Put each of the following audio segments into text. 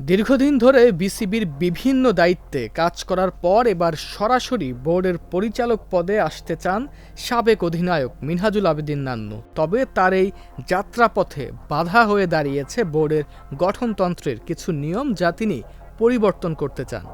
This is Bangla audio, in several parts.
দীর্ঘদিন ধরে বিসিবির বিভিন্ন দায়িত্বে কাজ করার পর এবার সরাসরি বোর্ডের পরিচালক পদে আসতে চান সাবেক অধিনায়ক মিনহাজুল আবেদিন নান্নু। তবে তার এই যাত্রাপথে বাধা হয়ে দাঁড়িয়েছে বোর্ডের গঠনতন্ত্রের কিছু নিয়ম যা তিনি পরিবর্তন করতে চান।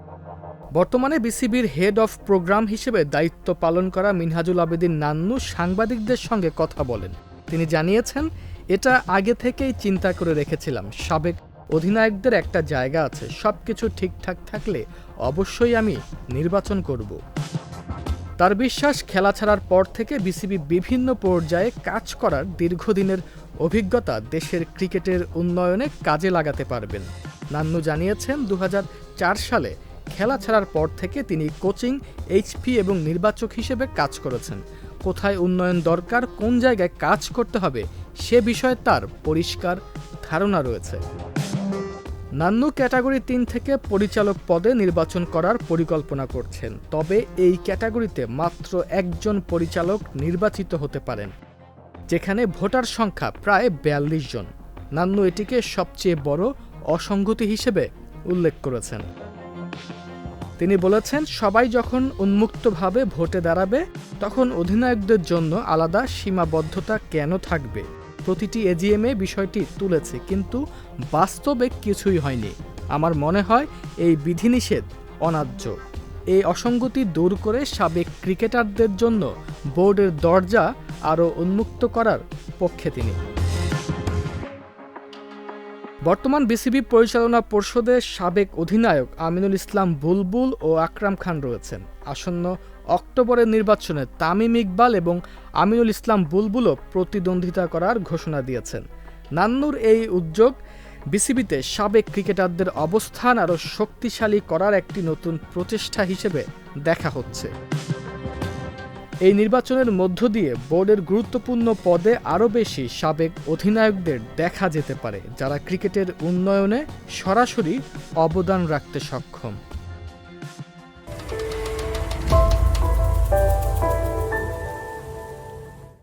বর্তমানে বিসিবির হেড অফ প্রোগ্রাম হিসেবে দায়িত্ব পালন করা মিনহাজুল আবেদিন নান্নু সাংবাদিকদের সঙ্গে কথা বলেন। তিনি জানিয়েছেন, এটা আগে থেকেই চিন্তা করে রেখেছিলাম সাবেক অধিনায়কদের একটা জায়গা আছে, সবকিছু ঠিকঠাক থাকলে অবশ্যই আমি নির্বাচন করব। তার বিশ্বাস, খেলা ছাড়ার পর থেকে বিসিবি বিভিন্ন পর্যায়ে কাজ করার দীর্ঘদিনের অভিজ্ঞতা দেশের ক্রিকেটের উন্নয়নে কাজে লাগাতে পারবেন। নান্নু জানিয়েছেন দু হাজার চার সালে খেলা ছাড়ার পর থেকে তিনি কোচিং, এইচপি এবং নির্বাচক হিসেবে কাজ করেছেন। কোথায় উন্নয়ন দরকার, কোন জায়গায় কাজ করতে হবে, সে বিষয়ে তার পরিষ্কার ধারণা রয়েছে। নান্নু ক্যাটাগরি তিন থেকে পরিচালক পদে নির্বাচন করার পরিকল্পনা করছেন। তবে এই ক্যাটাগরিতে মাত্র একজন পরিচালক নির্বাচিত হতে পারেন, যেখানে ভোটার সংখ্যা প্রায় বিয়াল্লিশ জন। নান্নু এটিকে সবচেয়ে বড় অসঙ্গতি হিসেবে উল্লেখ করেছেন। তিনি বলেছেন, সবাই যখন উন্মুক্তভাবে ভোটে দাঁড়াবে, তখন অধিনায়কদের জন্য আলাদা সীমাবদ্ধতা কেন থাকবে? প্রতিটি এজিএমে বিষয়টি তুলেছে, কিন্তু বাস্তবে কিছুই হয়নি। আমার মনে হয় এই বিধিনিষেধ অনার্য। এই অসঙ্গতি দূর করে সাবেক ক্রিকেটারদের জন্য বোর্ডের দরজা আরও উন্মুক্ত করার পক্ষে তিনি। বর্তমান বিসিবি পরিচালনা পর্ষদের সাবেক অধিনায়ক আমিনুল ইসলাম বুলবুল ও আকরাম খান রয়েছেন। আসন্ন অক্টোবরের নির্বাচনে তামিম ইকবাল এবং আমিনুল ইসলাম বুলবুলও প্রতিদ্বন্দ্বিতা করার ঘোষণা দিয়েছেন। নান্নুর এই উদ্যোগ বিসিবিতে সাবেক ক্রিকেটারদের অবস্থান আরও শক্তিশালী করার একটি নতুন প্রচেষ্টা হিসেবে দেখা হচ্ছে। এই নির্বাচনের মধ্য দিয়ে বোর্ডের গুরুত্বপূর্ণ পদে আরও বেশি সাবেক অধিনায়কদের দেখা যেতে পারে, যারা ক্রিকেটের উন্নয়নে সরাসরি অবদান রাখতে সক্ষম।